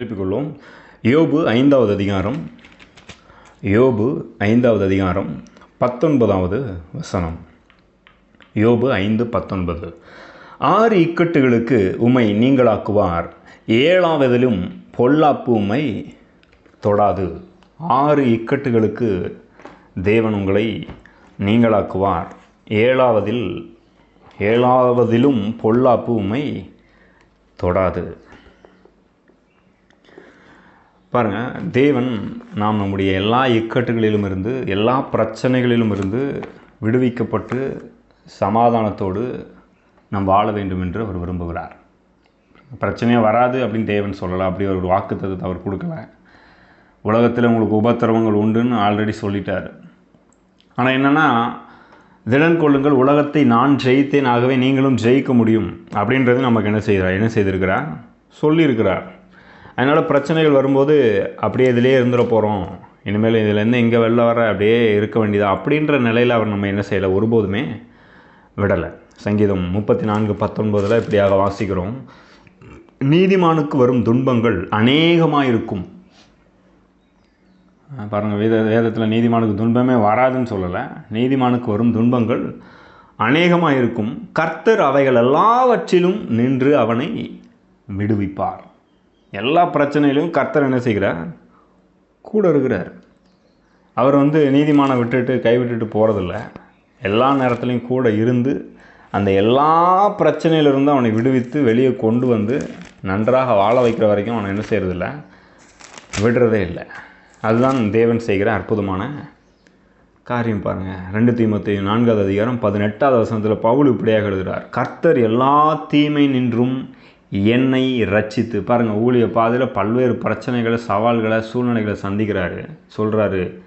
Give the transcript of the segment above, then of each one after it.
திருப்பிக்கொள்வோம் யோபு ஐந்தாவது அதிகாரம். யோபு ஐந்தாவது அதிகாரம் பத்தொன்பதாவது வசனம். யோபு ஐந்து பத்தொன்பது. ஆறு இக்கட்டுகளுக்கு உமை நீங்களாக்குவார். ஏழாவதிலும் பொல்லாப்பு உமை தொடாது. ஆறு இக்கட்டுகளுக்கு தேவன் உங்களை நீங்களாக்குவார். ஏழாவதில் ஏழாவதிலும் பொல்லாப்பு உமை தொடாது. பாருங்கள் தேவன் நாம் நம்முடைய எல்லா இக்கட்டுகளிலும் இருந்து எல்லா பிரச்சனைகளிலும் இருந்து விடுவிக்கப்பட்டு சமாதானத்தோடு நாம் வாழ வேண்டும் என்று அவர் விரும்புகிறார். பிரச்சனையாக வராது அப்படின்னு தேவன் சொல்லலை அப்படி ஒரு வாக்குத்தத்தை அவர் கொடுக்கல. உலகத்தில் உங்களுக்கு உபத்திரவங்கள் உண்டுன்னு ஆல்ரெடி சொல்லிட்டார். ஆனால் என்னென்னா திடன் கொள்ளுங்கள் உலகத்தை நான் ஜெயித்தேன் ஆகவே நீங்களும் ஜெயிக்க முடியும் அப்படின்றது நமக்கு என்ன செய்கிறார்? என்ன செய்திருக்கிறார்? சொல்லியிருக்கிறார். அதனால் பிரச்சனைகள் வரும்போது அப்படியே இதிலே இருந்துட போகிறோம் இனிமேல் இதுலேருந்து இங்கே வெளில வர அப்படியே இருக்க வேண்டியதா? அப்படின்ற நிலையில் அவர் நம்ம என்ன செய்யலை? ஒருபோதுமே விடலை. சங்கீதம் முப்பத்தி நான்கு பத்தொன்பதில் இப்படியாக வாசிக்கிறோம். நீதிமானுக்கு வரும் துன்பங்கள் அநேகமாக இருக்கும் பாருங்கள் வேத வேதத்தில் நீதிமானுக்கு துன்பமே வராதுன்னு சொல்லலை. நீதிமானுக்கு வரும் துன்பங்கள் அநேகமாக இருக்கும் கர்த்தர் அவைகள் எல்லாவற்றிலும் நின்று அவனை விடுவிப்பார். எல்லா பிரச்சனையிலையும் கர்த்தர் என்ன செய்கிறார்? கூட இருக்கிறார். அவர் வந்து நீதிமானை விட்டுட்டு கைவிட்டுட்டு போகிறதில்ல எல்லா நேரத்துலையும் கூட இருந்து அந்த எல்லா பிரச்சனையிலிருந்து அவனை விடுவித்து வெளியே கொண்டு வந்து நன்றாக வாழ வைக்கிற வரைக்கும் அவனை என்ன செய்கிறதில்ல விடுறதே இல்லை. அதுதான் தேவன் செய்கிற அற்புதமான காரியம் பாருங்கள் ரெண்டு தீமத்தை நான்காவது அதிகாரம் பதினெட்டாவது வசனத்தில் பவுல் இப்படியாக எழுதுகிறார். கர்த்தர் எல்லா தீமை நின்றும் என்னை ரச்சித்து பாருங்கள் ஊழிய பாதையில் பல்வேறு பிரச்சனைகளை சவால்களை சூழ்நிலைகளை சந்திக்கிறாரு. சொல்கிறாரு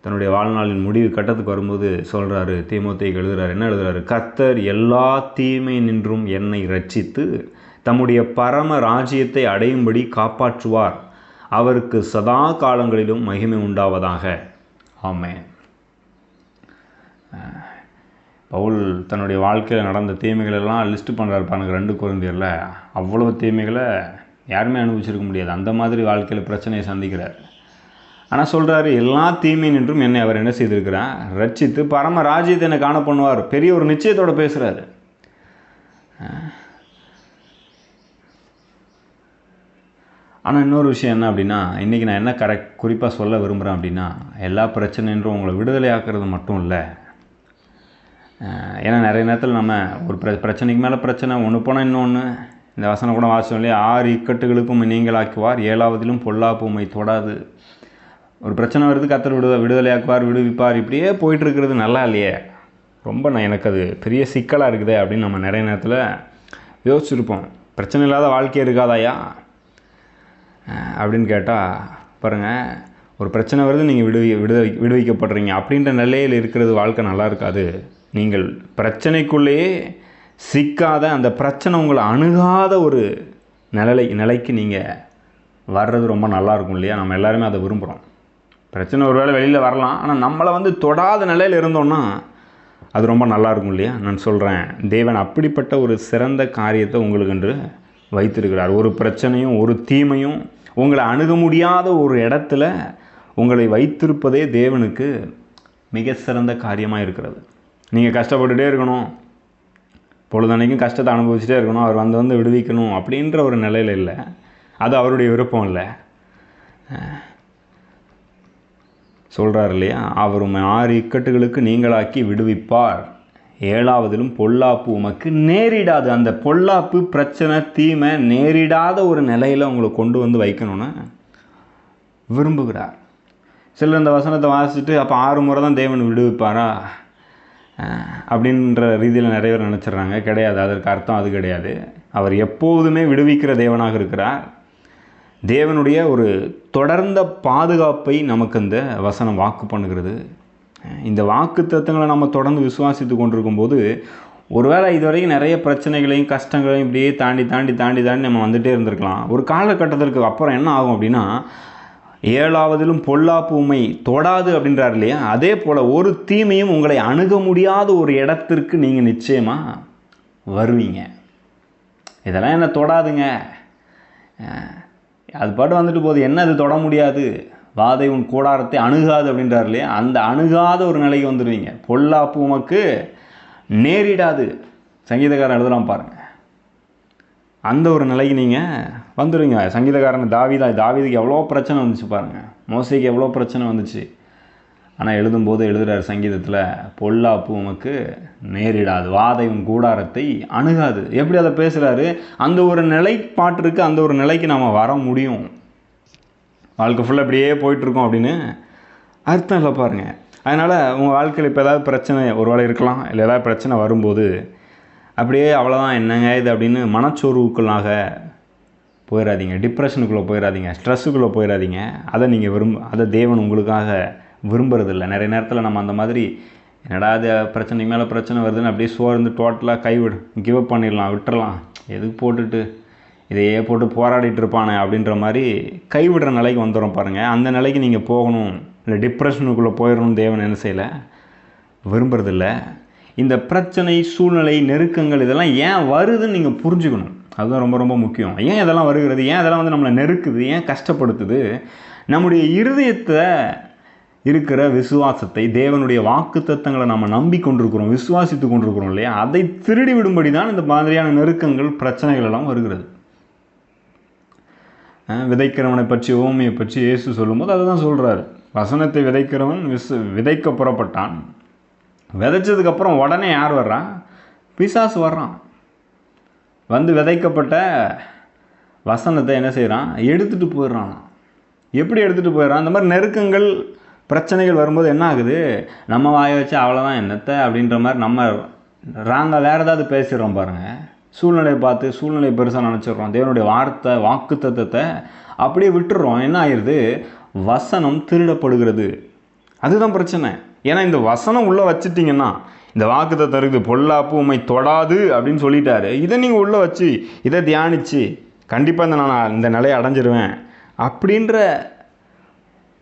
தன்னுடைய வாழ்நாளின் முடிவு கட்டத்துக்கு வரும்போது சொல்கிறாரு தீமோத்தைக்கு எழுதுகிறாரு என்ன எழுதுகிறாரு கர்த்தர் எல்லா தீமை நின்றும் என்னை ரட்சித்து தம்முடைய பரம ராஜ்யத்தை அடையும்படி காப்பாற்றுவார். அவருக்கு சதா காலங்களிலும் மகிமை உண்டாவதாக. ஆமேன். பவுல் தன்னுடைய வாழ்க்கையில் நடந்த தீமைகளெல்லாம் லிஸ்ட்டு பண்ணுறாரு பாருங்க ரெண்டு குழந்தையரில் அவ்வளோ தீமைகளை யாருமே அனுபவிச்சிருக்க முடியாது. அந்த மாதிரி வாழ்க்கையில் பிரச்சனையை சந்திக்கிறார். ஆனால் சொல்கிறாரு எல்லா தீமை நின்றும் என்னை அவர் என்ன செய்திருக்கிறார்? ரட்சித்து பரம ராஜ்யத்தை என்னை காண பண்ணுவார். பெரிய ஒரு நிச்சயத்தோடு பேசுகிறாரு ஆனால் இன்னொரு விஷயம் என்ன அப்படின்னா இன்றைக்கி நான் என்ன கரெக்ட் குறிப்பாக சொல்ல விரும்புகிறேன் அப்படின்னா எல்லா பிரச்சனைன்றும் உங்களை விடுதலை ஆக்கிறது மட்டும் இல்லை. ஏன்னா நிறைய நேரத்தில் நம்ம ஒரு பிர பிரச்சனைக்கு மேலே பிரச்சனை ஒன்று போனால் இன்னொன்று இந்த வசனம் கூட வாசம் இல்லையா? ஆறு இக்கட்டுகளுக்கும் நீங்களாக்குவார் ஏழாவதிலும் பொல்லாப்பு உண்மை தொடாது. ஒரு பிரச்சனை வருது கத்தர் விடுத விடுதலையாக்குவார் விடுவிப்பார். இப்படியே போயிட்டுருக்கிறது நல்லா இல்லையே? ரொம்ப நான் எனக்கு அது பெரிய சிக்கலாக இருக்குதே அப்படின்னு நம்ம நிறைய நேரத்தில் யோசிச்சுருப்போம். பிரச்சனை இல்லாத வாழ்க்கை இருக்காதாயா? அப்படின்னு கேட்டால் பாருங்கள் ஒரு பிரச்சனை வருது நீங்கள் விடுவி விடு விடுவிக்கப்படுறீங்க. அப்படின்ற நிலையில் இருக்கிறது வாழ்க்கை நல்லா இருக்காது. நீங்கள் பிரச்சனைக்குள்ளேயே சிக்காத அந்த பிரச்சனை உங்களை அணுகாத ஒரு நிலை நிலைக்கு நீங்கள் வர்றது ரொம்ப நல்லாயிருக்கும் இல்லையா? நம்ம எல்லாருமே அதை விரும்புகிறோம் பிரச்சனை ஒரு வேளை வெளியில் வரலாம். ஆனால் நம்மளை வந்து தொடாத நிலையில் இருந்தோன்னா அது ரொம்ப நல்லாயிருக்கும் இல்லையா? நான் சொல்கிறேன் தேவன் அப்படிப்பட்ட ஒரு சிறந்த காரியத்தை உங்களுக்கு என்று வைத்திருக்கிறார். ஒரு பிரச்சனையும் ஒரு தீமையும் உங்களை அணுக முடியாத ஒரு இடத்துல உங்களை வைத்திருப்பதே தேவனுக்கு மிக சிறந்த காரியமாக இருக்கிறது. நீங்கள் கஷ்டப்பட்டுகிட்டே இருக்கணும். பொழுதன்னைக்கும் கஷ்டத்தை அனுபவிச்சுட்டே இருக்கணும். அவர் வந்து வந்து விடுவிக்கணும் அப்படின்ற ஒரு நிலையில் இல்லை. அது அவருடைய விருப்பம் இல்லை. சொல்கிறார் இல்லையா? அவர் ஆறு இக்கட்டுகளுக்கு நீங்களாக்கி விடுவிப்பார். ஏழாவதிலும் பொல்லாப்பு உமக்கு நேரிடாது. அந்த பொல்லாப்பு பிரச்சனை தீமை நேரிடாத ஒரு நிலையில் உங்களை கொண்டு வந்து வைக்கணும்னு விரும்புகிறார். சிலர் இந்த வசனத்தை வாசிச்சுட்டு அப்போ ஆறு முறை தான் தேவன் விடுவிப்பாரா? அப்படின்ற ரீதியில் நிறைய பேர் நினச்சிட்றாங்க. கிடையாது. அதற்கு அர்த்தம் அது கிடையாது. அவர் எப்போதுமே விடுவிக்கிற தேவனாக இருக்கிறார். தேவனுடைய ஒரு தொடர்ந்த பாதுகாப்பை நமக்கு இந்த வசனம் வாக்கு பண்ணுகிறது. இந்த வாக்கு தத்துவங்களை நம்ம தொடர்ந்து விசுவாசித்து கொண்டிருக்கும் போது ஒருவேளை இதுவரைக்கும் நிறைய பிரச்சனைகளையும் கஷ்டங்களையும் இப்படியே தாண்டி தாண்டி தாண்டி தாண்டி நம்ம வந்துகிட்டே இருந்திருக்கலாம். ஒரு காலகட்டத்திற்கு அப்புறம் என்ன ஆகும் அப்படின்னா ஏழாவதிலும் பொல்லாப்பு உண்மை தொடாது அப்படின்றார் இல்லையா? அதே போல் ஒரு தீமையும் உங்களை அணுக முடியாத ஒரு இடத்திற்கு நீங்கள் நிச்சயமாக வருவீங்க. இதெல்லாம் என்ன தொடாதுங்க? அது பாட்டு வந்துட்டு போகுது. என்ன அது தொட முடியாது? வாதை உன் கூடாரத்தை அணுகாது அப்படின்றார் இல்லையா? அந்த அணுகாத ஒரு நிலைக்கு வந்துடுவீங்க பொல்லாப்பு உமக்கு நேரிடாது. சங்கீதக்காரன் எழுதலாம் பாருங்க. அந்த ஒரு நிலைக்கு நீங்கள் வந்துடுவீங்க சங்கீதக்காரன் தாவிதா தாவீதுக்கு எவ்வளோ பிரச்சனை வந்துச்சு பாருங்கள் மோசைக்கு எவ்வளோ பிரச்சனை வந்துச்சு. ஆனால் எழுதும்போது எழுதுகிறார் சங்கீதத்தில் பொல்லாப்பு உமக்கு நேரிடாது. வாதை உன் கூடாரத்தை அணுகாது. எப்படி அதை பேசுகிறாரு அந்த ஒரு நிலைப்பாட்டிற்கு அந்த ஒரு நிலைக்கு நம்ம வர முடியும். வாழ்க்கை ஃபுல்லாக இப்படியே போயிட்டுருக்கோம் அப்படின்னு அர்த்தம் இல்லை பாருங்கள் அதனால் உங்கள் வாழ்க்கையில் இப்போ ஏதாவது பிரச்சனை ஒரு வேளை இருக்கலாம். இல்லை ஏதாவது பிரச்சனை வரும்போது அப்படியே அவ்வளோதான் என்னங்க இது அப்படின்னு மனச்சோர்வுக்குள்ளாக போயிடாதீங்க டிப்ரெஷனுக்குள்ளே போயிடாதீங்க ஸ்ட்ரெஸ்ஸுக்குள்ளே போயிடாதீங்க அதை நீங்கள் விரும்ப அதை தேவன் உங்களுக்காக விரும்புறதில்ல. நிறைய நேரத்தில் நம்ம அந்த மாதிரி என்னடா அது பிரச்சனைக்கு மேலே பிரச்சனை வருதுன்னு அப்படியே சோர்ந்து டோட்டலாக கைவிடு கிவ் அப் பண்ணிடலாம் விட்டுறலாம். எதுக்கு போட்டுட்டு இதையே போட்டு போராடிட்டு இருப்பானே அப்படின்ற மாதிரி கைவிடுற நிலைக்கு வந்துடும் பாருங்கள் அந்த நிலைக்கு நீங்கள் போகணும். இல்லை டிப்ரெஷனுக்குள்ளே போயிடணும் தேவன் என்ன செய்யலை? விரும்புறதில்லை. இந்த பிரச்சனை சூழ்நிலை நெருக்கங்கள் இதெல்லாம் ஏன் வருதுன்னு நீங்கள் புரிஞ்சுக்கணும். அதுதான் ரொம்ப ரொம்ப முக்கியம். ஏன் இதெல்லாம் வருகிறது? ஏன் இதெல்லாம் வந்து நம்மளை நெருக்குது? ஏன் கஷ்டப்படுத்துது? நம்முடைய இருதயத்தை இருக்கிற விசுவாசத்தை தேவனுடைய வாக்கு தத்தங்களை நம்ம நம்பி கொண்டிருக்கிறோம் விசுவாசித்து கொண்டிருக்கிறோம் இல்லையா? அதை திருடி விடும்படி தான் இந்த மாதிரியான நெருக்கங்கள் பிரச்சனைகள் எல்லாம் வருகிறது. விதைக்கிறவனை பற்றி ஓமையை பற்றி இயேசு சொல்லும்போது அதை தான் சொல்கிறாரு வசனத்தை விதைக்கிறவன் விசு விதைக்க புறப்பட்டான். விதைச்சதுக்கப்புறம் உடனே யார் வர்றான் பிசாசு வர்றான். வந்து விதைக்கப்பட்ட வசனத்தை என்ன செய்கிறான் எடுத்துகிட்டு போயிடுறான் எப்படி எடுத்துகிட்டு போயிடுறான்? அந்த மாதிரி நெருக்கங்கள் பிரச்சனைகள் வரும்போது என்ன ஆகுது? நம்ம வாயை வச்சு அவ்வளோதான் என்னத்தை? அப்படின்ற மாதிரி நம்ம ராங்காக வேறு ஏதாவது பேசிடுறோம் பாருங்கள் சூழ்நிலையை பார்த்து சூழ்நிலை பெருசாக நினச்சிடுறோம். தேவனுடைய வார்த்தை வாக்கு தத்துவத்தை அப்படியே விட்டுடுறோம். என்ன ஆயிடுது வசனம் திருடப்படுகிறது. அதுதான் பிரச்சனை. ஏன்னா இந்த வசனம் உள்ளே வச்சுட்டிங்கன்னா இந்த வாக்குத்தை தருது பொல்லாப்பு உண்மை தொடாது அப்படின்னு சொல்லிட்டாரு. இதை நீங்கள் உள்ளே வச்சு இதை தியானித்து கண்டிப்பாக இந்த நான் இந்த நிலையை அடைஞ்சிருவேன் அப்படின்ற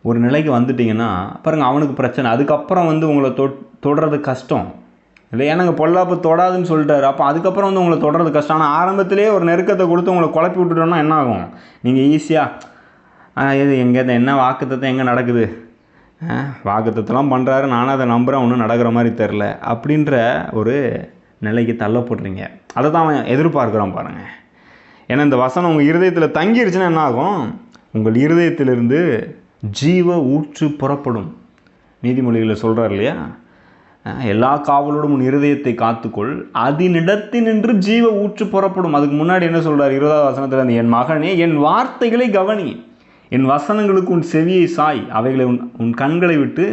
ஒரு நிலைக்கு வந்துட்டிங்கன்னா பாருங்கள் அவனுக்கு பிரச்சனை. அதுக்கப்புறம் வந்து உங்களை தொ தொடுறது கஷ்டம். இல்லை ஏன்னாங்க பொல்லாப்பு தொடாதுன்னு சொல்லிட்டாரு. அப்போ அதுக்கப்புறம் வந்து உங்களை தொடுறது கஷ்டம். ஆனால் ஆரம்பத்திலேயே ஒரு நெருக்கத்தை கொடுத்து உங்களை குழப்பி விட்டுட்டோன்னா என்ன ஆகும் நீங்கள் ஈஸியாக இது எங்கே என்ன வாக்குத்தத்தை எங்கே நடக்குது? வாக்குத்தத்தெல்லாம் பண்ணுறாரு நானும் அதை நம்புகிறேன் ஒன்றும் நடக்கிற மாதிரி தெரில அப்படின்ற ஒரு நிலைக்கு தள்ளப்படுறீங்க அதை தான் அவன் எதிர்பார்க்குறான் பாருங்கள் ஏன்னா இந்த வசனம் உங்கள் இருதயத்தில் தங்கிருச்சுன்னா என்ன ஆகும்? உங்கள் இருதயத்திலிருந்து ஜீவ ஊற்று புறப்படும். நீதிமொழிகளில் சொல்கிறார் இல்லையா? எல்லா காவலோடும் உன் இருதயத்தை காத்துக்கொள். அதனிடத்தினின்று ஜீவ ஊற்று புறப்படும். அதுக்கு முன்னாடி என்ன சொல்கிறார் இருபதாவது வசனத்தில் என் மகனே என் வார்த்தைகளை கவனி. என் வசனங்களுக்கு உன் செவியை சாய் அவைகளை உன் உன் கண்களை விட்டு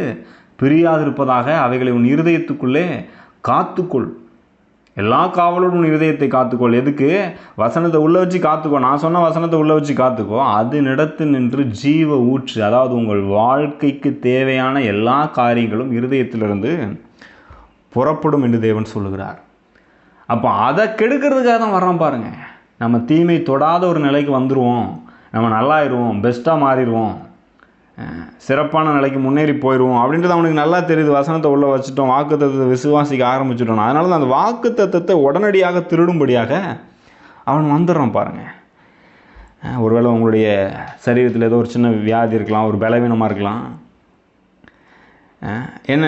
பிரியாதிருப்பதாக அவைகளை உன் இருதயத்துக்குள்ளே காத்துக்கொள். எல்லா காவலோடும் உன் இருதயத்தை காத்துக்கொள். எதுக்கு? வசனத்தை உள்ளே வச்சு காத்துக்கோ. நான் சொன்ன வசனத்தை உள்ளே வச்சு காத்துக்கோ. அது நடத்து நின்று ஜீவ ஊற்று. அதாவது உங்கள் வாழ்க்கைக்கு தேவையான எல்லா காரியங்களும் இருதயத்திலிருந்து புறப்படும் என்று தேவன் சொல்லுகிறார். அப்போ அதை கெடுக்கிறதுக்காக தான் வர்றோம் பாருங்கள் நம்ம தீமை தொடாத ஒரு நிலைக்கு வந்துடுவோம் நம்ம நல்லாயிருவோம் பெஸ்ட்டாக மாறிடுவோம் சிறப்பான நிலைக்கு முன்னேறி போயிடுவோம் அப்படின்றது அவனுக்கு நல்லா தெரியுது. வசனத்தை உள்ளே வச்சுட்டோம் வாக்கு தத்துவத்தை விசுவாசிக்க ஆரம்பிச்சிட்டோம். அதனால தான் அந்த வாக்கு தத்துவத்தை உடனடியாக திருடும்படியாக அவன் வந்துடுறான் பாருங்கள் ஒருவேளை உங்களுடைய சரீரத்தில் ஏதோ ஒரு சின்ன வியாதி இருக்கலாம் ஒரு பலவீனமாக இருக்கலாம். என்ன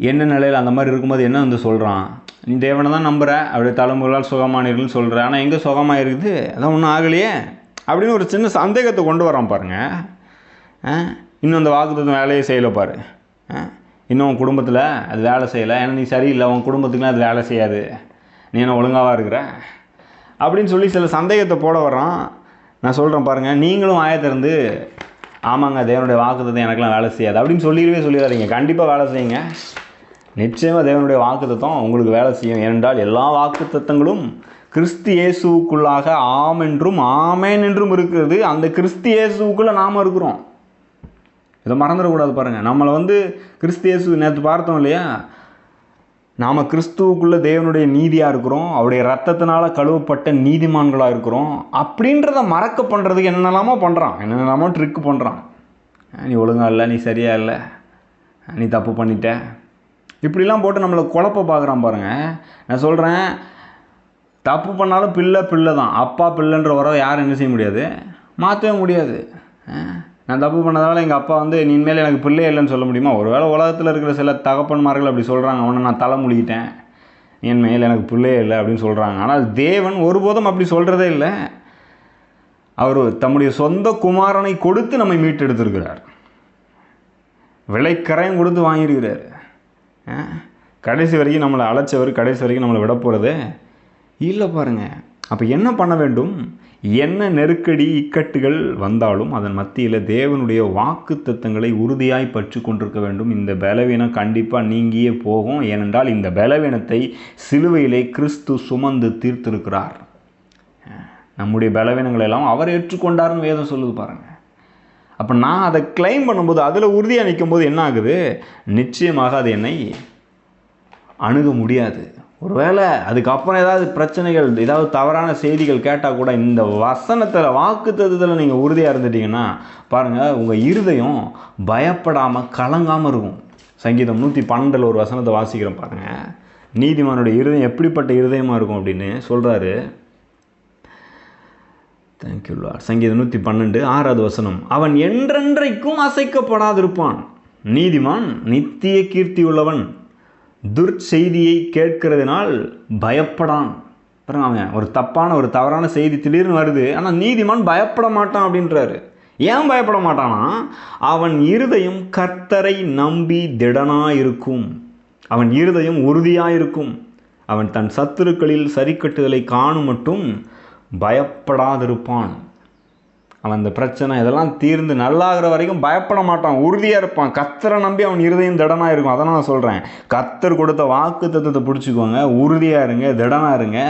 என்ன நிலையில் அந்த மாதிரி இருக்கும்போது என்ன வந்து சொல்கிறான் நீ தேவனை தான் நம்புகிற அப்படியே தலைமுறையால் சுகமானீர்கள்னு சொல்கிற ஆனால் எங்கே சுகமாக இருக்குது அதான் ஒன்றும் ஆகலையே. அப்படின்னு ஒரு சின்ன சந்தேகத்தை கொண்டு வரான் பாருங்கள் ஆ, இன்னும் அந்த வாக்குத்தத்தம் வேலையை செய்யலை பாரு. ஆ, இன்னும் உன் குடும்பத்தில் அது வேலை செய்யலை. ஏன்னா நீ சரியில்லை. உன் குடும்பத்துக்குலாம் அது வேலை செய்யாது. நீ என்ன ஒழுங்காவாக இருக்கிற? அப்படின்னு சொல்லி சில சந்தேகத்தை போட வர்றான். நான் சொல்கிறேன் பாருங்கள் நீங்களும் ஆயத்திறந்து ஆமாங்க தேவனுடைய வாக்குத்தத்தை எனக்கெல்லாம் வேலை செய்யாது. அப்படின்னு சொல்லிடவே சொல்லிடாதீங்க. கண்டிப்பாக வேலை செய்யுங்க. நிச்சயமாக தேவனுடைய வாக்குத்தத்தம் உங்களுக்கு வேலை செய்யும். ஏனென்றால் எல்லா வாக்குத்தத்தங்களும் கிறிஸ்து இயேசுவுக்குள்ளாக ஆம் என்றும் ஆமேன் என்றும் இருக்கிறது. அந்த கிறிஸ்து இயேசுவுக்குள்ளே நாம் இருக்கிறோம். இதை மறந்துடக்கூடாது பாருங்கள் நம்மளை வந்து கிறிஸ்து இயேசு நேற்று பார்த்தோம் இல்லையா? நாம் கிறிஸ்துவுக்குள்ளே தேவனுடைய நீதியாக இருக்கிறோம். அவருடைய ரத்தத்தினால் கழுவப்பட்ட நீதிமான்களாக இருக்கிறோம். அப்படின்றத மறக்க பண்ணுறதுக்கு என்னெல்லாமோ பண்ணுறான் என்னென்னமோ ட்ரிக் பண்ணுறான் நீ ஒழுங்காக இல்லை நீ சரியாக இல்லை. நீ தப்பு பண்ணிட்ட. இப்படிலாம் போட்டு நம்மளை குழப்ப பார்க்குறான் பாருங்கள் நான் சொல்கிறேன் தப்பு பண்ணாலும் பிள்ளை பிள்ளை தான் அப்பா பிள்ளைன்ற உறவை யாரும் என்ன செய்ய முடியாது? மாற்றவே முடியாது. நான் தப்பு பண்ணதால எங்கள் அப்பா வந்து இனிமேல் எனக்கு பிள்ளை இல்லைன்னு சொல்ல முடியுமா? ஒருவேளை உலகத்தில் இருக்கிற சில தகப்பன்மார்கள் அப்படி சொல்கிறாங்க அவனை நான் தலை முழிக்கிட்டேன் என் மேல் எனக்கு பிள்ளையே இல்லை அப்படின்னு சொல்கிறாங்க ஆனால் தேவன் ஒருபோதும் அப்படி சொல்கிறதே இல்லை. அவர் தம்முடைய சொந்த குமாரனை கொடுத்து நம்மை மீட்டெடுத்திருக்கிறார். விலைக்கரையும் கொடுத்து வாங்கியிருக்கிறார். கடைசி வரைக்கும் நம்மளை அழைச்சவர் கடைசி வரைக்கும் நம்மளை விட போகிறது இல்லை பாருங்க. அப்போ என்ன பண்ண வேண்டும்? என்ன நெருக்கடி இக்கட்டுகள் வந்தாலும் அதன் மத்தியில் தேவனுடைய வாக்கு தத்தங்களை உறுதியாய் பற்றி கொண்டிருக்க வேண்டும். இந்த பலவீனம் கண்டிப்பாக நீங்கியே போகும். ஏனென்றால் இந்த பலவீனத்தை சிலுவையிலே கிறிஸ்து சுமந்து தீர்த்திருக்கிறார். நம்முடைய பலவீனங்களை எல்லாம் அவர் ஏற்றுக்கொண்டார்னு வேதம் சொல்லுது பாருங்கள் அப்போ நான் அதை கிளைம் பண்ணும்போது அதில் உறுதியாக நிற்கும்போது என்ன ஆகுது? நிச்சயமாக அது என்னை அணுக முடியாது. ஒருவேளை அதுக்கப்புறம் ஏதாவது பிரச்சனைகள் ஏதாவது தவறான செய்திகள் கேட்டால் கூட இந்த வசனத்தில் வாக்கு தத்துவத்தில் நீங்கள் உறுதியாக இருந்துட்டீங்கன்னா பாருங்கள் உங்கள் இருதயம் பயப்படாமல் கலங்காமல் இருக்கும். சங்கீதம் நூற்றி பன்னெண்டில் ஒரு வசனத்தை வாசிக்கிறோம் பாருங்கள் நீதிமானுடைய இருதயம் எப்படிப்பட்ட இருதயமாக இருக்கும் அப்படின்னு சொல்கிறாரு தேங்க்யூ லார்ட் சங்கீதம் நூற்றி பன்னெண்டு ஆறாவது வசனம். அவன் என்றென்றைக்கும் அசைக்கப்படாதிருப்பான். நீதிமான் நித்திய கீர்த்தி உள்ளவன் துர்ச்செய்தியை கேட்கிறதுனால் பயப்படான். பாருங்க அவன் ஒரு தப்பான ஒரு தவறான செய்தி திடீர்னு வருது ஆனால் நீதிமான் பயப்பட மாட்டான் அப்படின்றாரு. ஏன் பயப்பட மாட்டானா? அவன் இருதயம் கர்த்தரை நம்பி திடனாக இருக்கும் அவன் இருதயம் உறுதியாக இருக்கும் அவன் தன் சத்துருக்களில் சரிக்கட்டுதலை காணும் மட்டும் பயப்படாதிருப்பான். அவன் அந்த பிரச்சனை இதெல்லாம் தீர்ந்து நல்லாகிற வரைக்கும் பயப்பட மாட்டான். உறுதியாக இருப்பான். கத்தரை நம்பி அவன் இருதயம் திடனாக இருக்கும். அதான் நான் சொல்கிறேன் கத்தர் கொடுத்த வாக்கு தத்துவத்தை பிடிச்சிக்கோங்க. உறுதியாக இருங்க. திடனாக இருங்க.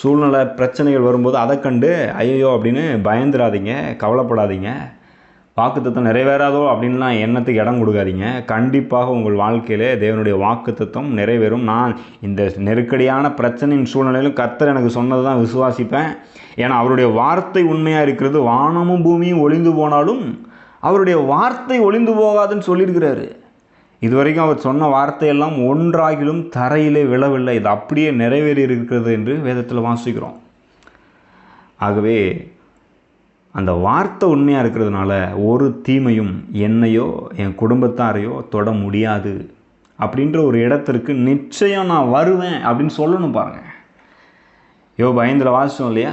சூழ்நிலை பிரச்சனைகள் வரும்போது அதை கண்டு ஐயோ அப்படின்னு பயந்துடாதீங்க கவலைப்படாதீங்க. வாக்குத்தத்தம் நிறைவேறாதோ அப்படின்லாம் எண்ணத்துக்கு இடம் கொடுக்காதீங்க. கண்டிப்பாக உங்கள் வாழ்க்கையிலே தேவனுடைய வாக்குத்தத்தம் நிறைவேறும். நான் இந்த நெருக்கடியான பிரச்சனையின் சூழ்நிலையிலும் கர்த்தர் எனக்கு சொன்னது தான் விசுவாசிப்பேன். ஏன்னா அவருடைய வார்த்தை உண்மையாக இருக்கிறது. வானமும் பூமியும் ஒளிந்து போனாலும் அவருடைய வார்த்தை ஒளிந்து போகாதுன்னு சொல்லியிருக்கிறாரு. இதுவரைக்கும் அவர் சொன்ன வார்த்தையெல்லாம் ஒன்றாகிலும் தரையிலே விழவில்லை. இது அப்படியே நிறைவேறி இருக்கிறது என்று வேதத்தில் வாசிக்கிறோம். ஆகவே அந்த வார்த்தை உண்மையாக இருக்கிறதுனால ஒரு தீமையும் என்னையோ என் குடும்பத்தாரையோ தொட முடியாது. அப்படின்ற ஒரு இடத்திற்கு நிச்சயம் நான் வருவேன் அப்படின்னு சொல்லணும் பாருங்கள் யோபு ஐந்தில் வாசிச்சோம் இல்லையா?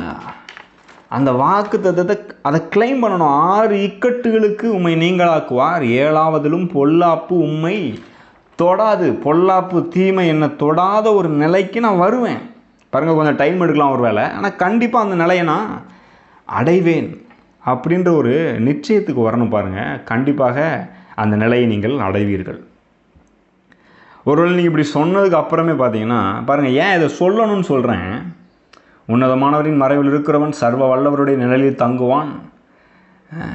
அந்த வாக்கு தத்தத்தை அதை கிளைம் பண்ணணும். ஆறு இக்கட்டுகளுக்கு உம்மை நீங்களாக்குவார். ஏழாவதிலும் பொல்லாப்பு உண்மை தொடாது. பொல்லாப்பு தீமை என்னை தொடாத ஒரு நிலைக்கு நான் வருவேன். பாருங்கள் கொஞ்சம் டைம் எடுக்கலாம் ஒரு வேலை ஆனால் கண்டிப்பாக அந்த நிலையை நான் அடைவேன் அப்படின்ற ஒரு நிச்சயத்துக்கு வரணும் பாருங்கள் கண்டிப்பாக அந்த நிலையை நீங்கள் அடைவீர்கள். ஒருவேளை நீங்கள் இப்படி சொன்னதுக்கு அப்புறமே பார்த்தீங்கன்னா பாருங்கள் ஏன் இதை சொல்லணும்னு சொல்கிறேன் உன்னதமானவரின் மறைவில் இருக்கிறவன் சர்வ வல்லவருடைய நிழலில் தங்குவான்.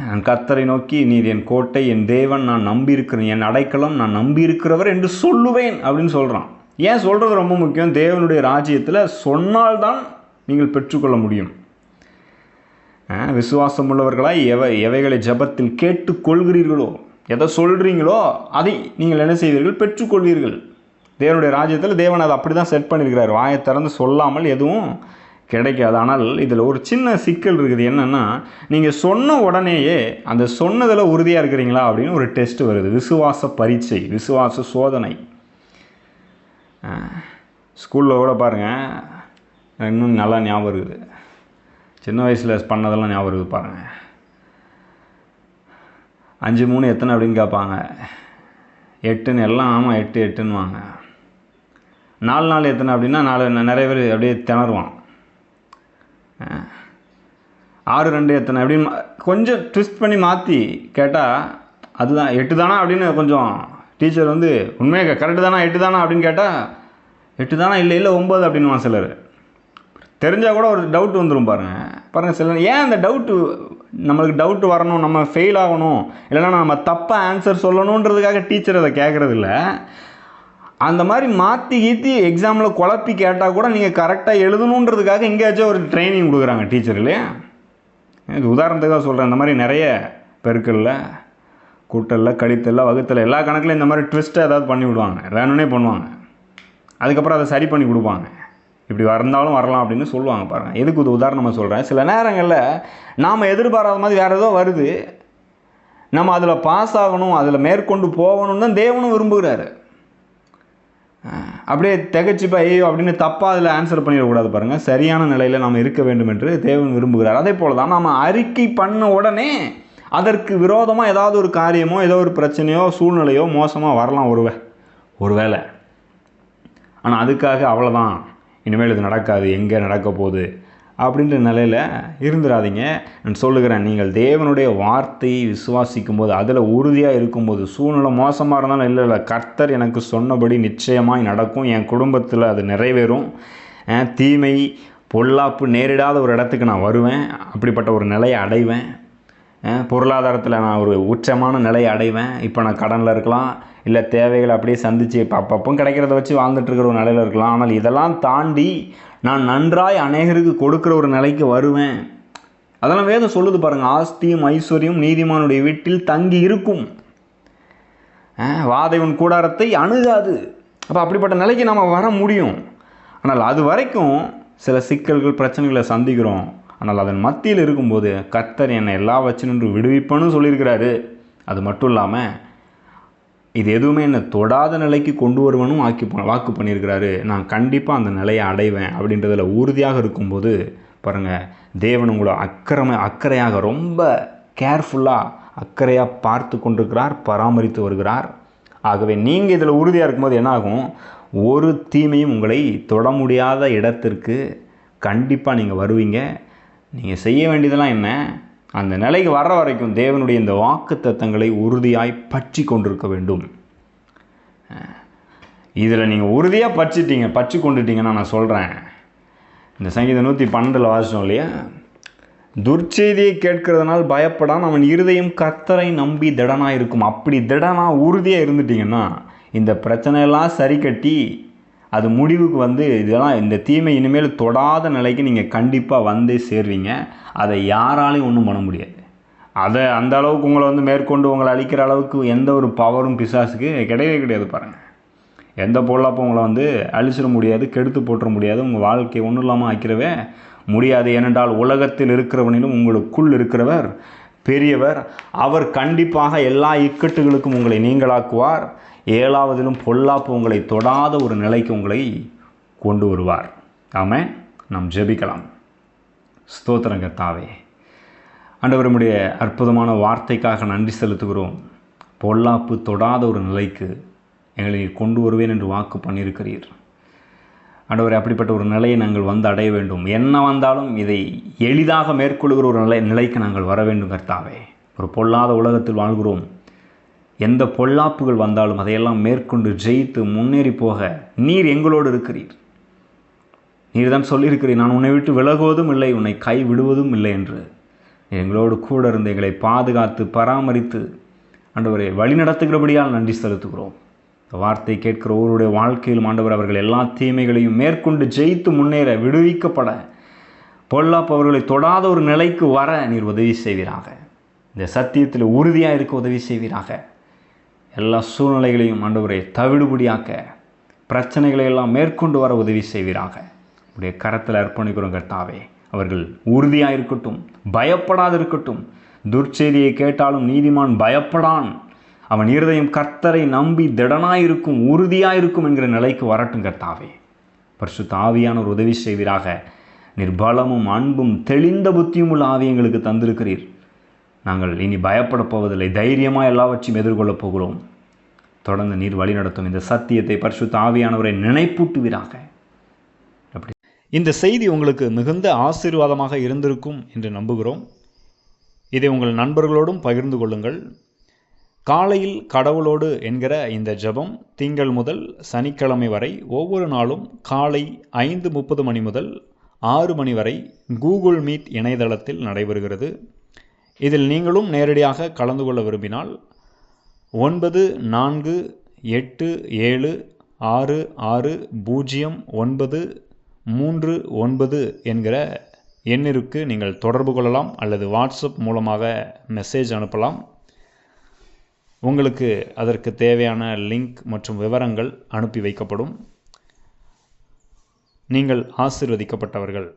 நான் கர்த்தரை நோக்கி நீர் என் கோட்டை என் தேவன் நான் நம்பியிருக்கிறேன். என் அடைக்கலம் நான் நம்பியிருக்கிறவர் என்று சொல்லுவேன் அப்படின்னு சொல்கிறான் ஏன் சொல்கிறது ரொம்ப முக்கியம்? தேவனுடைய ராஜ்யத்தில் சொன்னால்தான் நீங்கள் பெற்றுக்கொள்ள முடியும். விசுவாசம் உள்ளவர்களாய் எவை எவைகளை ஜெபத்தில் கேட்டுக்கொள்கிறீர்களோ எதை சொல்கிறீங்களோ அதை நீங்கள் என்ன செய்வீர்கள்? பெற்றுக்கொள்வீர்கள். தேவனுடைய ராஜ்யத்தில் தேவன் அதை அப்படி தான் செட் பண்ணியிருக்கிறார். வாயை திறந்து சொல்லாமல் எதுவும் கிடைக்காது. ஆனால் இதில் ஒரு சின்ன சிக்கல் இருக்குது. என்னென்னா நீங்கள் சொன்ன உடனேயே அந்த சொன்னதில் உறுதியாக இருக்கிறீங்களா அப்படின்னு ஒரு டெஸ்ட் வருது. விசுவாச பரீட்சை விசுவாச சோதனை. ஸ்கூலில் கூட பாருங்கள் இன்னும் நல்லா ஞாபகம் இருக்குது. சின்ன வயசில் பண்ணதெல்லாம் ஞாபகம் இருக்குது பாருங்கள் அஞ்சு மூணு எத்தனை அப்படின்னு கேட்பாங்க. எட்டுன்னு எல்லாம் ஆமாம் எட்டு எட்டுன்னுவாங்க. நாலு நாள் எத்தனை அப்படின்னா நாலு நிறைய பேர் அப்படியே திணறுவான். ஆறு ரெண்டு எத்தனை? அப்படின்னு கொஞ்சம் ட்விஸ்ட் பண்ணி மாற்றி கேட்டால் அதுதான் எட்டு தானா அப்படின்னு கொஞ்சம் டீச்சர் வந்து உண்மையாக கரெக்டு தானா எட்டு தானா அப்படின்னு கேட்டால் எட்டு தானா இல்லை இல்லை ஒம்பது அப்படின்னுவான் சிலர். தெரிஞ்சால் கூட ஒரு டவுட் வந்துடும் பாருங்கள் பாருங்கள் சிலர் ஏன் அந்த டவுட்டு நம்மளுக்கு டவுட் வரணும் நம்ம ஃபெயில் ஆகணும் இல்லைன்னா நம்ம தப்பாக ஆன்சர் சொல்லணுன்றதுக்காக டீச்சர் அதை கேட்குறதில்ல அந்த மாதிரி மாற்றி கீற்றி எக்ஸாமில் குழப்பி கேட்டால் கூட நீங்கள் கரெக்டாக எழுதணுன்றதுக்காக எங்கேயாச்சும் ஒரு ட்ரைனிங் கொடுக்குறாங்க டீச்சர் இல்லையா இது உதாரணத்துக்காக சொல்கிறேன் இந்த மாதிரி நிறைய பெருக்கல்ல கூட்டலில் கழித்தல்ல வகுத்தல் எல்லா கணக்குலையும் இந்த மாதிரி ட்விஸ்ட்டை ஏதாவது பண்ணி விடுவாங்க. வேணும்னே பண்ணுவாங்க. அதுக்கப்புறம் அதை சரி பண்ணி கொடுப்பாங்க. இப்படி வந்தாலும் வரலாம் அப்படின்னு சொல்லுவாங்க பாருங்கள் எதுக்கு இது உதாரணமாக சொல்கிறேன் சில நேரங்களில் நாம் எதிர்பாராத மாதிரி வேறு ஏதோ வருது. நம்ம அதில் பாஸ் ஆகணும் அதில் மேற்கொண்டு போகணும்னு தான் தேவனும் விரும்புகிறாரு. அப்படியே திகச்சுப்பா ஐயோ அப்படின்னு தப்பாக அதில் ஆன்சர் பண்ணிடக்கூடாது பாருங்கள் சரியான நிலையில் நாம் இருக்க வேண்டும் என்று தேவன் விரும்புகிறார். அதே போல் தான் நாம் அறிக்கை பண்ண உடனே அதற்கு விரோதமாக ஏதாவது ஒரு காரியமோ ஏதோ ஒரு பிரச்சனையோ சூழ்நிலையோ மோசமாக வரலாம் ஒருவே ஒருவேளை. ஆனால் அதுக்காக அவ்வளோதான் இனிமேல் இது நடக்காது. எங்கே நடக்க போகுது? அப்படின்ற நிலையில் இருந்துடாதீங்க நான் சொல்லுகிறேன் நீங்கள் தேவனுடைய வார்த்தையை விசுவாசிக்கும் போது அதில் உறுதியாக இருக்கும்போது சூழ்நிலை மோசமாக இருந்தாலும் இல்லை இல்லை கர்த்தர் எனக்கு சொன்னபடி நிச்சயமாக நடக்கும். என் குடும்பத்தில் அது நிறைவேறும். தீமை பொல்லாப்பு நேரிடாத ஒரு இடத்துக்கு நான் வருவேன். அப்படிப்பட்ட ஒரு நிலையை அடைவேன். பொருளாதாரத்தில் நான் ஒரு உச்சமான நிலையை அடைவேன். இப்போ நான் கடனில் இருக்கலாம் இல்லை தேவைகளை அப்படியே சந்தித்து இப்போ அப்பப்போ கிடைக்கிறத வச்சு வாழ்ந்துட்டுருக்கிற ஒரு நிலையில் இருக்கலாம். ஆனால் இதெல்லாம் தாண்டி நான் நன்றாய் அநேகருக்கு கொடுக்குற ஒரு நிலைக்கு வருவேன். அதெல்லாம் வேதம் சொல்லுது பாருங்கள் ஆஸ்தியும் ஐஸ்வர்யம் நீதிமானுடைய வீட்டில் தங்கி இருக்கும். அஹ் வாதைவன் கூடாரத்தை அணுகாது. அப்போ அப்படிப்பட்ட நிலைக்கு நாம் வர முடியும். ஆனால் அது வரைக்கும் சில சிக்கல்கள் பிரச்சனைகளை சந்திக்கிறோம். ஆனால் அதன் மத்தியில் இருக்கும்போது கர்த்தர் என்னை எல்லா வச்சு நின்று விடுவிப்பேன்னு சொல்லியிருக்கிறாரு. அது மட்டும் இல்லாமல் இது எதுவுமே என்னை தொடாத நிலைக்கு கொண்டு வருவனும் ஆக்கி வாக்கு பண்ணியிருக்கிறாரு. நான் கண்டிப்பாக அந்த நிலையை அடைவேன் அப்படின்றதில் உறுதியாக இருக்கும்போது பாருங்கள் தேவன் உங்களை அக்கறமை அக்கறையாக ரொம்ப கேர்ஃபுல்லாக அக்கறையாக பார்த்து கொண்டிருக்கிறார் பராமரித்து வருகிறார். ஆகவே நீங்கள் இதில் உறுதியாக இருக்கும்போது என்னாகும்? ஒரு தீமையும் உங்களை தொட முடியாத இடத்திற்கு கண்டிப்பாக நீங்கள் வருவீங்க. நீங்கள் செய்ய வேண்டியதெல்லாம் என்ன? அந்த நிலைக்கு வர்ற வரைக்கும் தேவனுடைய இந்த வாக்கு தத்தங்களை உறுதியாய் பற்றி கொண்டிருக்க வேண்டும். இதில் நீங்கள் உறுதியாக பச்சிட்டீங்க பற்றி கொண்டுட்டீங்கன்னா நான் சொல்கிறேன் இந்த சங்கீதம் நூற்றி பன்னெண்டில் வாசிச்சோம் இல்லையா? துர்ச்செய்தியை கேட்கிறதுனால் பயப்படான் அவன் இருதயம் கர்த்தரை நம்பி திடனாக இருக்கும் அப்படி திடனாக உறுதியாக இருந்துட்டீங்கன்னா இந்த பிரச்சனையெல்லாம் சரி கட்டி அது முடிவுக்கு வந்து இதெல்லாம் இந்த தீமை இனிமேல் தொடாத நிலைக்கு நீங்கள் கண்டிப்பாக வந்தே சேர்வீங்க அதை யாராலையும் ஒன்றும் பண்ண முடியாது. அதை அந்த அளவுக்கு உங்களை வந்து மேற்கொண்டு உங்களை அழிக்கிற அளவுக்கு எந்த ஒரு பவரும் பிசாசுக்கு கிடையவே கிடையாது பாருங்கள் எந்த பொருளாப்பும் உங்களை வந்து அழிச்சிட முடியாது கெடுத்து போட்டுற முடியாது. உங்கள் வாழ்க்கையை ஒன்றும் இல்லாமல் ஆக்கிறவே முடியாது. ஏனென்றால் உலகத்தில் இருக்கிறவனிலும் உங்களுக்குள் இருக்கிறவர் பெரியவர். அவர் கண்டிப்பாக எல்லா இக்கட்டுகளுக்கும் உங்களை நீங்களாக்குவார். ஏழாவதிலும் பொல்லாப்பு உங்களை தொடாத ஒரு நிலைக்கு உங்களை கொண்டு வருவார். ஆம நாம் ஜெபிக்கலாம். ஸ்தோத்திரங்க தாவே ஆண்டவருடைய அற்புதமான வார்த்தைக்காக நன்றி செலுத்துகிறோம். பொல்லாப்பு தொடாத ஒரு நிலைக்கு எங்களை கொண்டு வருவேன் என்று வாக்கு பண்ணியிருக்கிறீர். ஆண்டவரே அப்படிப்பட்ட ஒரு நிலையை நாங்கள் வந்து அடைய வேண்டும். என்ன வந்தாலும் இதை எளிதாக மேற்கொள்கிற ஒரு நிலை நிலைக்கு நாங்கள் வர வேண்டும் கர்த்தாவே. ஒரு பொல்லாத உலகத்தில் வாழ்கிறோம். எந்த பொல்லாப்புகள் வந்தாலும் அதையெல்லாம் மேற்கொண்டு ஜெயித்து முன்னேறி போக நீர் எங்களோடு இருக்கிறீர். நீர் தான் சொல்லியிருக்கிறீர் நான் உன்னை விட்டு விலகுவதும் இல்லை உன்னை கை விடுவதும் இல்லை என்று. எங்களோடு கூட இருந்து எங்களை பாதுகாத்து பராமரித்து ஆண்டவரை வழிநடத்துகிறபடியால் நன்றி செலுத்துகிறோம். இந்த வார்த்தை கேட்கிற ஒருவருடைய வாழ்க்கையிலும் ஆண்டவர் அவர்கள் எல்லா தீமைகளையும் மேற்கொண்டு ஜெயித்து முன்னேற விடுவிக்கப்பட பொல்லாப்பு அவர்களை தொடாத ஒரு நிலைக்கு வர நீர் உதவி செய்வீராக. இந்த சத்தியத்தில் உறுதியாக இருக்க உதவி செய்வீராக. எல்லா சூழ்நிலைகளையும் ஆண்டவரை தவிடுபடியாக்க பிரச்சனைகளை எல்லாம் மேற்கொண்டு வர உதவி செய்வீராக. உடைய கரத்தில் அர்ப்பணிக்கிறோம் கர்த்தாவே. அவர்கள் உறுதியாக இருக்கட்டும் பயப்படாது இருக்கட்டும் துர்ச்செய்தியை கேட்டாலும் நீதிமான் பயப்படான். அவன் இருதயம் கர்த்தரை நம்பி திடனாயிருக்கும் உறுதியாயிருக்கும் என்கிற நிலைக்கு வரட்டும் கர்த்தாவே. பரிசு தாவியான ஒரு உதவி செய்வீராக. நிர்பலமும் அன்பும் தெளிந்த புத்தியும் உள்ள ஆவியங்களுக்கு தந்திருக்கிறீர். நாங்கள் இனி பயப்படப் போவதில்லை. தைரியமாக எல்லாவற்றையும் எதிர்கொள்ளப் போகிறோம். தொடர்ந்து நீர் வழிநடத்தும் இந்த சத்தியத்தை பரிசுத்த ஆவியானவரை நினைப்பூட்டுவீராக. அப்படி. இந்த செய்தி உங்களுக்கு மிகுந்த ஆசீர்வாதமாக இருந்திருக்கும் என்று நம்புகிறோம். இதை உங்கள் நண்பர்களோடும் பகிர்ந்து கொள்ளுங்கள். காலையில் கடவுளோடு என்கிற இந்த ஜெபம் திங்கள் முதல் சனிக்கிழமை வரை ஒவ்வொரு நாளும் காலை ஐந்து முப்பது மணி முதல் ஆறு மணி வரை கூகுள் மீட் இணையதளத்தில் நடைபெறுகிறது. இதில் நீங்களும் நேரடியாக கலந்து கொள்ள விரும்பினால் ஒன்பது நான்கு எட்டு ஏழு ஆறு ஆறு பூஜ்ஜியம் ஒன்பது மூன்று ஒன்பது என்கிற எண்ணிற்கு நீங்கள் தொடர்பு கொள்ளலாம் அல்லது வாட்ஸ்அப் மூலமாக மெசேஜ் அனுப்பலாம். உங்களுக்கு அதற்கு தேவையான லிங்க் மற்றும் விவரங்கள் அனுப்பி வைக்கப்படும். நீங்கள் ஆசிர்வதிக்கப்பட்டவர்கள்.